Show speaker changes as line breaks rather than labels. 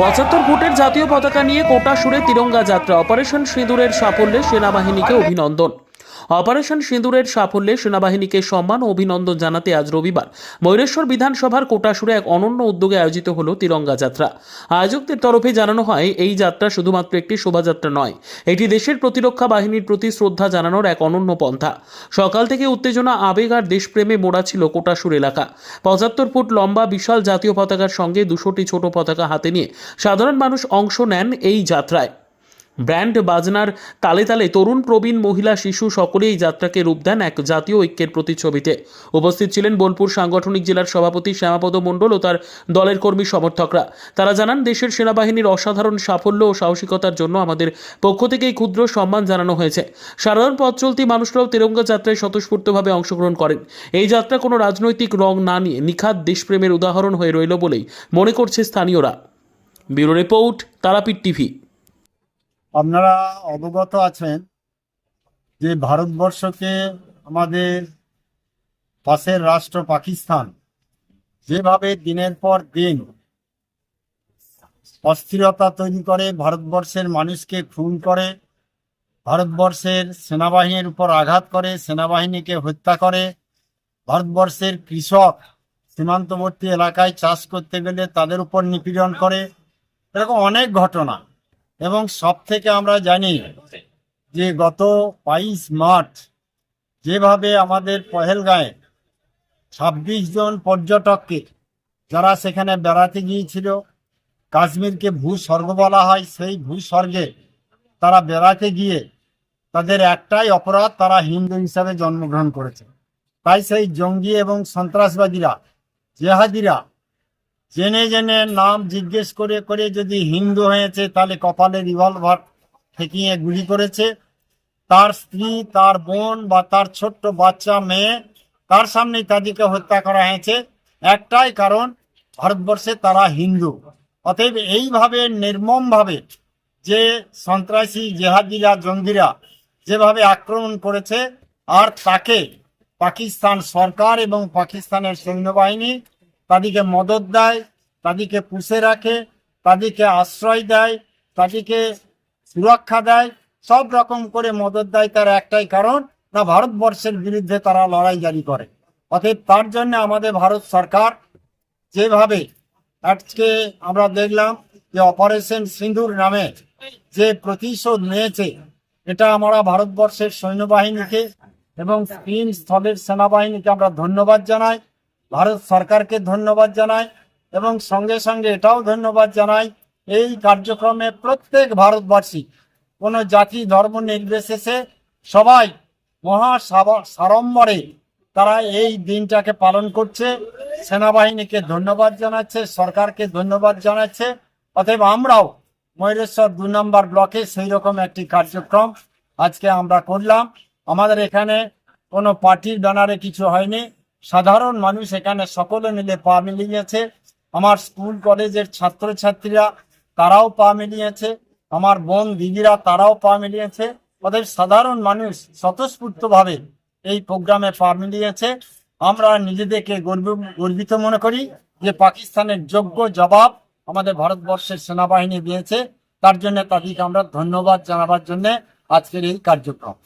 পঁচাত্তর ফুটের জাতীয় পতাকা নিয়ে কোটা সুরে তিরঙ্গা যাত্রা। অপারেশন সিঁদুরের সাফল্যে সেনাবাহিনীকে অভিনন্দন। অপারেশন সিঁদুরের সাফল্যে সেনাবাহিনীকে সম্মান ও অভিনন্দন জানাতে আজ রবিবার ময়ূরেশ্বর বিধানসভার কোটাসুরে এক অনন্য উদ্যোগে আয়োজিত হল তিরঙ্গা যাত্রা। আয়োজকদের তরফে জানানো হয়, এই যাত্রা শুধুমাত্র একটি শোভাযাত্রা নয়, এটি দেশের প্রতিরক্ষা বাহিনীর প্রতি শ্রদ্ধা জানানোর এক অনন্য পন্থা। সকাল থেকে উত্তেজনা, আবেগ আর দেশপ্রেমে মোড়া ছিল কোটাসুর এলাকা। পঁচাত্তর ফুট লম্বা বিশাল জাতীয় পতাকার সঙ্গে দুশোটি ছোট পতাকা হাতে নিয়ে সাধারণ মানুষ অংশ নেন এই যাত্রায়। ব্র্যান্ড বাজনার তালে তালে তরুণ প্রবীণ মহিলা শিশু সকলেই যাত্রাকে রূপ দেন এক জাতীয় ঐক্যের প্রতিচ্ছবিতে। উপস্থিত ছিলেন বোলপুর সাংগঠনিক জেলার সভাপতি শ্যামাপদ মণ্ডল ও তার দলের কর্মী সমর্থকরা। তারা জানান, দেশের সেনাবাহিনীর অসাধারণ সাফল্য ও সাহসিকতার জন্য আমাদের পক্ষ থেকে এই ক্ষুদ্র সম্মান জানানো হয়েছে। সাধারণ পথ চলতি মানুষরাও তেরঙ্গা যাত্রায় স্বতঃস্ফূর্তভাবে অংশগ্রহণ করেন। এই যাত্রা কোনো রাজনৈতিক রং না নিয়ে নিখাত দেশপ্রেমের উদাহরণ হয়ে রইল বলেই মনে করছে স্থানীয়রা। Bureau report Tarapith TV.
আপনারা অবগত আছেন যে ভারতবর্ষকে আমাদের পাশের রাষ্ট্র পাকিস্তান যেভাবে দিনের পর দিন অস্থিরতা তৈরি করে ভারতবর্ষের মানুষকে খুন করে, ভারতবর্ষের সেনাবাহিনীর উপর আঘাত করে, সেনাবাহিনীকে হত্যা করে, ভারতবর্ষের কৃষক সীমান্তবর্তী এলাকায় চাষ করতে গেলে তাদের উপর নিপীড়ন করে, এরকম অনেক ঘটনা। এবং সব থেকে আমরা জানি যে গত বাইশ মার্চ যেভাবে আমাদের পহেলগাঁয়ে ছাব্বিশ জন পর্যটককে যারা সেখানে বেড়াতে গিয়েছিল, কাশ্মীরকে ভূস্বর্গ বলা হয়, সেই ভূস্বর্গে তারা বেড়াতে গিয়ে তাদের একটাই অপরাধ, তারা হিন্দু হিসাবে জন্মগ্রহণ করেছে। তাই সেই জঙ্গি এবং সন্ত্রাসবাদীরা, জেহাদিরা জেনে জেনে নাম জিজ্ঞেস করে করে যদি হিন্দু হয়েছে, তাহলে কপালে রিভলভার ঠেকিয়ে গুলি করেছে। তার স্ত্রী, তার বোন বা তার ছোট্ট বাচ্চা মেয়ে, তার সামনেই তাদেরকে হত্যা করা হয়েছে। একটাই কারণ, ভারতবর্ষে তারা হিন্দু। অতএব এইভাবে নির্মমভাবে যে সন্ত্রাসী, জেহাদিরা, জঙ্গিরা যেভাবে আক্রমণ করেছে, আর তাকে পাকিস্তান সরকার এবং পাকিস্তানের সৈন্যবাহিনী তাদেরকে মদত দেয়, তাদেরকে পুষে রাখে, তাদেরকে আশ্রয় দেয়, তাদেরকে সুরক্ষা দেয়, সব রকম করে মদত দেয় তার একটাই কারণ, না ভারতবর্ষের বিরুদ্ধে তারা লড়াই জারি করে। অতএব তার জন্য আমাদের ভারত সরকার যেভাবে আজকে আমরা দেখলাম যে অপারেশন সিন্ধুর নামে যে প্রতিশোধ নিয়েছে, এটা আমরা ভারতবর্ষের সৈন্যবাহিনীকে এবং তিন স্থলের সেনাবাহিনীকে আমরা ধন্যবাদ জানাই। ভারত সরকারকে ধন্যবাদ জানাই এবং সঙ্গে সঙ্গে এটাও ধন্যবাদ জানাই, এই কার্যক্রমে প্রত্যেক ভারতবাসী, কোনো জাতি, ধর্ম নির্বিশেষে সবাই মহা সাড়ম্বরে তারা এই দিনটাকে পালন করছে। সেনাবাহিনীকে ধন্যবাদ জানাচ্ছে, সরকারকে ধন্যবাদ জানাচ্ছে। অতএব আমরাও ময়ূরেশ্বর দু নম্বর ব্লকে সেই রকম একটি কার্যক্রম আজকে আমরা করলাম। আমাদের এখানে কোনো পার্টির ব্যানারে কিছু হয়নি। সাধারণ মানুষ এখানে সকলে মিলে পা মিলিয়েছে। আমার স্কুল, কলেজের ছাত্রছাত্রীরা তারাও পা মিলিয়েছে। আমার বোন দিদিরা তারাও পা মিলিয়েছে। অতএব সাধারণ মানুষ স্বতঃস্ফূর্তভাবে এই প্রোগ্রামে পা মিলিয়েছে। আমরা নিজেদেরকে গর্ব, গর্বিত মনে করি যে পাকিস্তানের যোগ্য জবাব আমাদের ভারতবর্ষের সেনাবাহিনী দিয়েছে। তার জন্য তাদেরকে আমরা ধন্যবাদ জানাবার জন্য আজকের এই কার্যক্রম।